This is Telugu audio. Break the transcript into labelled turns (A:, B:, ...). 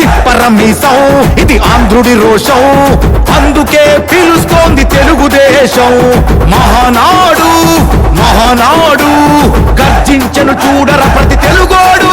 A: తిప్పరమీసం ఇది ఆంధ్రుడి రోషం. అందుకే పిలుస్తోంది తెలుగుదేశం. మహానాడు మహానాడు గర్జించను చూడర ప్రతి తెలుగోడు.